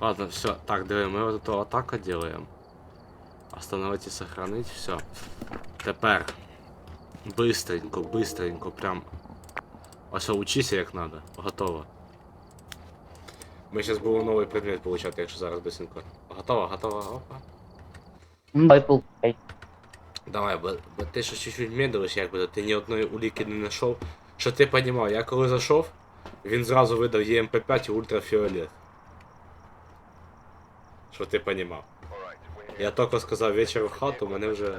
Ладно, все. Так, диви, ми от эту атаку делаем. Остановить и сохранить, все. Тепер. Быстренько, быстренько, прям. Ось учися як надо. Готово. Ми зараз будемо новий предмет получати, якщо зараз быстренько. Готово, готово, опа. Байпл. Ей. Давай, бо, бо ти ще чуть-чуть медлиш, якби ти ні одної уліки не знайшов. Що ти понімав, я коли зайшов, він зразу видав ЄМП5 і ультрафіолет. Що ти понімав. Я тільки сказав вечір в хату, мене вже.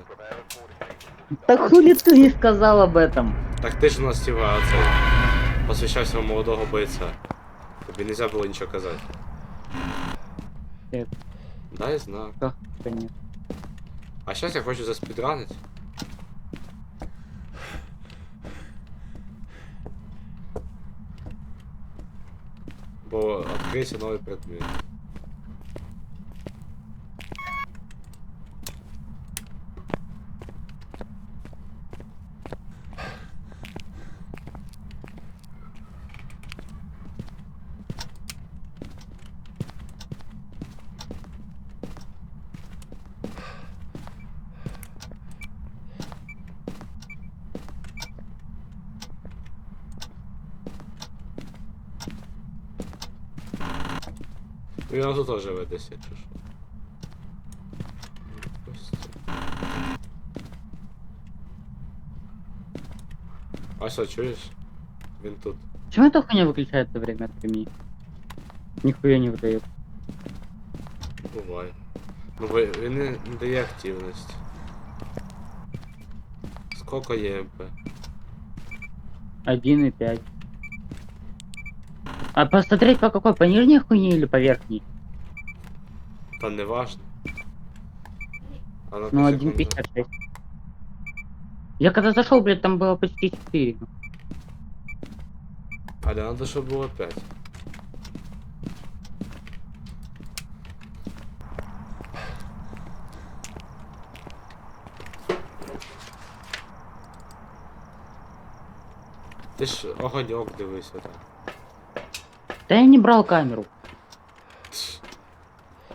Так хули ты не сказал об этом? Так ти ж у нас тіва оцей. Посвящався молодого бойця. Тобі нельзя було нічого казати. Нет. Да, я знаю. Как это нет? А зараз я хочу заспідранити. Бо відкрився новий предмет. Він тут теж живе десь, якщо що. Ось це. Ася, чуєш? Він тут. Почему эта хуйня выключается время от времени? Нихуя не выдает. Буває. Ну бо він не, не дає активності. Сколько є МП? 1,5. А посмотреть по какой? По нижней хуйне или по верхней? Та не важно. А на Ну, секунду. 1,56. Я когда зашел, блядь, там было почти 4. Але надо, щоб було 5. Ти ж огоньок дивися там. Да я не брал камеру.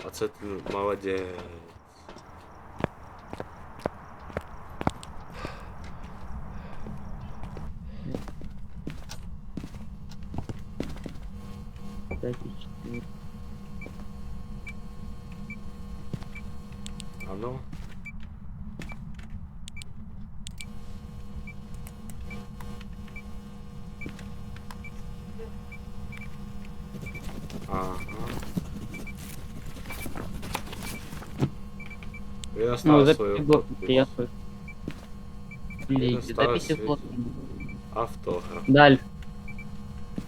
А ти. А ну. Він Ну, оставив записи свою блок, я слышу. Блин, ставит записи свой- блок. автограф. Даль.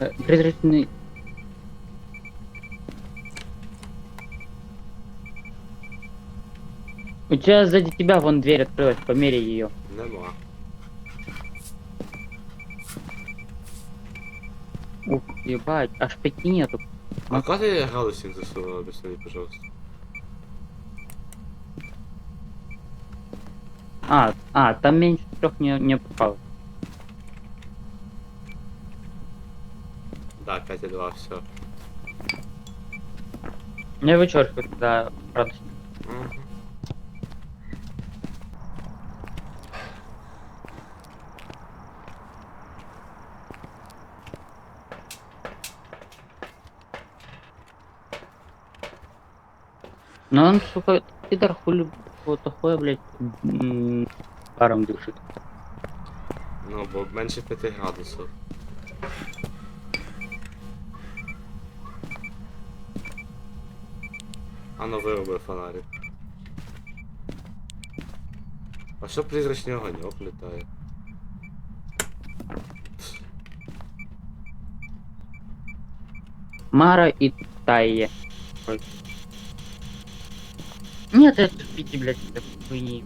Э, Призрачный... У тебя сзади тебя вон дверь открылась, померяй ее. Нема. Ух, ебать, аж пяти нету. А как ты градусник засунул, объясни, пожалуйста. А, а, там меньше трех не, не попало. Да, 5,2, все. Не вычеркивай тогда градусник. Угу. Но он, сука, пидор хули вот такое, блядь, м, паром дышит. Ну, бо менше 5 градусів. А ну вироби фонарик. А що призрачний огоньок літає? Мара и Тайе. Ой. Нет, это пяти, блядь, это хуйни.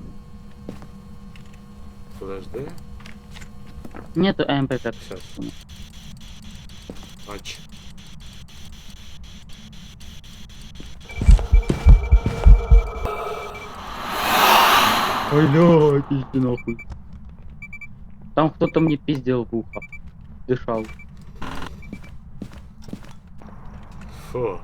Подожди. Нету МП5. Сейчас. Ач. Бля, пизди нахуй. Там кто-то мне пиздел в ухо. Дышал. Фу.